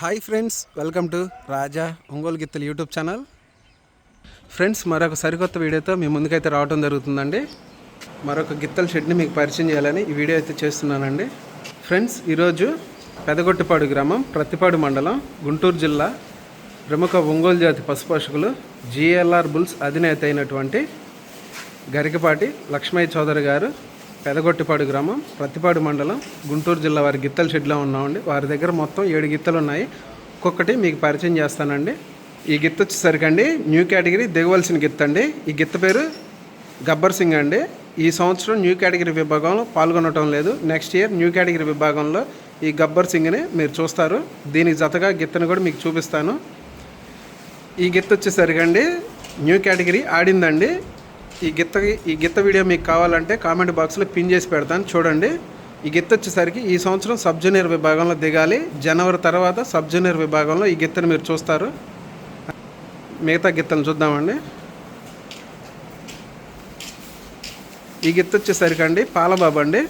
Hi friends welcome to Raja Ongole గిత్తలు YouTube channel. Friends మరొక సరికొత్త వీడియోతో మీ ముందుకైతే రావడం జరుగుతుందండి. మరొక గిత్తల షెడ్ని మీకు పరిచయం చేయాలని ఈ వీడియో అయితే చేస్తున్నానండి. ఫ్రెండ్స్ ఈరోజు పెదగొట్టిపాడు గ్రామం ప్రతిపాడు మండలం గుంటూరు జిల్లా ప్రముఖ ఒంగోలు జాతి పశుపోషకులు జిఎల్ఆర్ బుల్స్ అధినేత అయినటువంటి గరికపాటి లక్ష్మయ్య చౌదరి గారు పెదగొట్టిపాడు గ్రామం ప్రతిపాడు మండలం గుంటూరు జిల్లా వారి గిత్తల షెడ్లో ఉన్నామండి. వారి దగ్గర మొత్తం ఏడు గిత్తలు ఉన్నాయి ఒక్కొక్కటి మీకు పరిచయం చేస్తానండి. ఈ గిత్త వచ్చేసరికి అండి న్యూ కేటగిరీ దిగవలసిన గిత్త అండి. ఈ గిత్త పేరు గబ్బర్ సింగ్ అండి. ఈ సంవత్సరం న్యూ కేటగిరీ విభాగంలో పాల్గొనటం లేదు. నెక్స్ట్ ఇయర్ న్యూ కేటగిరీ విభాగంలో ఈ గబ్బర్ సింగ్ని మీరు చూస్తారు. దీనికి జతగా గిత్తను కూడా మీకు చూపిస్తాను. ఈ గిత్త వచ్చేసరికి అండి న్యూ కేటగిరీ ఆడిందండి. ఈ గిత్త ఈ గిత్త వీడియో మీకు కావాలంటే కామెంట్ బాక్స్లో పిన్ చేసి పెడతాను. చూడండి. ఈ గిత్త వచ్చేసరికి ఈ సంవత్సరం సబ్ జూనియర్ విభాగంలో దిగాలి. జనవరి తర్వాత సబ్ జూనియర్ విభాగంలో ఈ గిత్తను మీరు చూస్తారు. మిగతా గిత్తను చూద్దామండి. ఈ గిత్త వచ్చేసరికి అండి పాలబాబు అండి.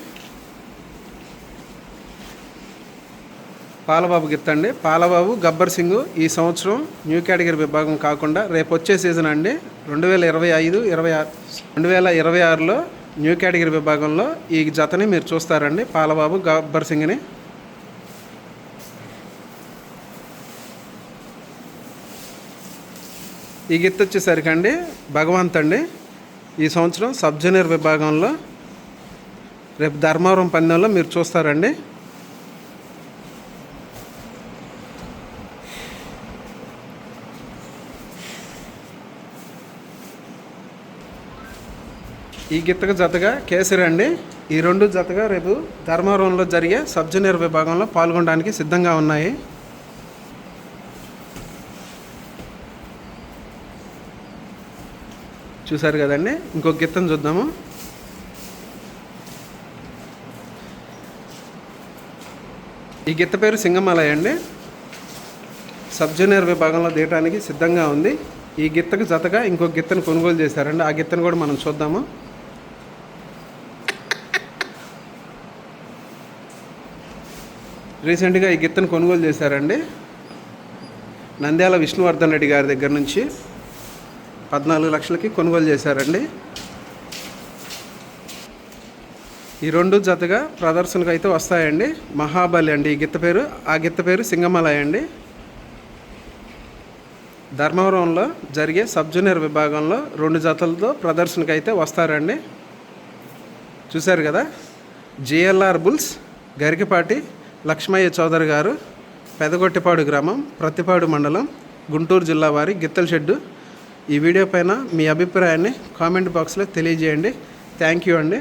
పాలబాబు గిత్తండి. పాలబాబు గబ్బర్ సింగ్ ఈ సంవత్సరం న్యూ కేటగిరీ విభాగం కాకుండా రేపు వచ్చే సీజన్ అండి రెండు వేల ఇరవై ఐదు ఇరవై ఆరు రెండు వేల ఇరవై ఆరులో న్యూ కేటగిరీ విభాగంలో ఈ జతని మీరు చూస్తారండి. పాలబాబు గబ్బర్ సింగ్ని. ఈ గిత్త వచ్చేసరికి అండి భగవంత్ అండి. ఈ సంవత్సరం సబ్ జూనియర్ విభాగంలో రేపు ధర్మవరం పందెంలో మీరు చూస్తారండి. ఈ గిత్తకు జతగా కేసరి అండి. ఈ రెండు జతగా రేపు ధర్మవరంలో జరిగే సబ్ జూనియర్ విభాగంలో పాల్గొనడానికి సిద్ధంగా ఉన్నాయి. చూసారు కదండి? ఇంకొక గిత్తను చూద్దాము. ఈ గిత్త పేరు సింగమాలయ అండి. సబ్ జూనియర్ విభాగంలో దిగడానికి సిద్ధంగా ఉంది. ఈ గిత్తకు జతగా ఇంకొక గిత్తను కొనుగోలు చేశారండి. ఆ గిత్తను కూడా మనం చూద్దాము. రీసెంట్గా ఈ గిత్తను కొనుగోలు చేశారండి. నంద్యాల విష్ణువర్ధన్ రెడ్డి గారి దగ్గర నుంచి పద్నాలుగు లక్షలకి కొనుగోలు చేశారండి. ఈ రెండు జతగా ప్రదర్శనకు అయితే వస్తాయండి. మహాబలి అండి ఈ గిత్త పేరు. ఆ గిత్త పేరు సింగమలయ అండి. ధర్మవరంలో జరిగే సబ్ జూనియర్ విభాగంలో రెండు జతలతో ప్రదర్శనకు అయితే వస్తారండి. చూశారు కదా? జిఎల్ఆర్ బుల్స్ గరికపాటి లక్ష్మయ్య చౌదరి గారు పెదగొట్టిపాడు గ్రామం ప్రతిపాడు మండలం గుంటూరు జిల్లా వారి గిత్తల షెడ్డు. ఈ వీడియో పైన మీ అభిప్రాయాన్ని కామెంట్ బాక్స్లో తెలియజేయండి. థ్యాంక్ యూ అండి.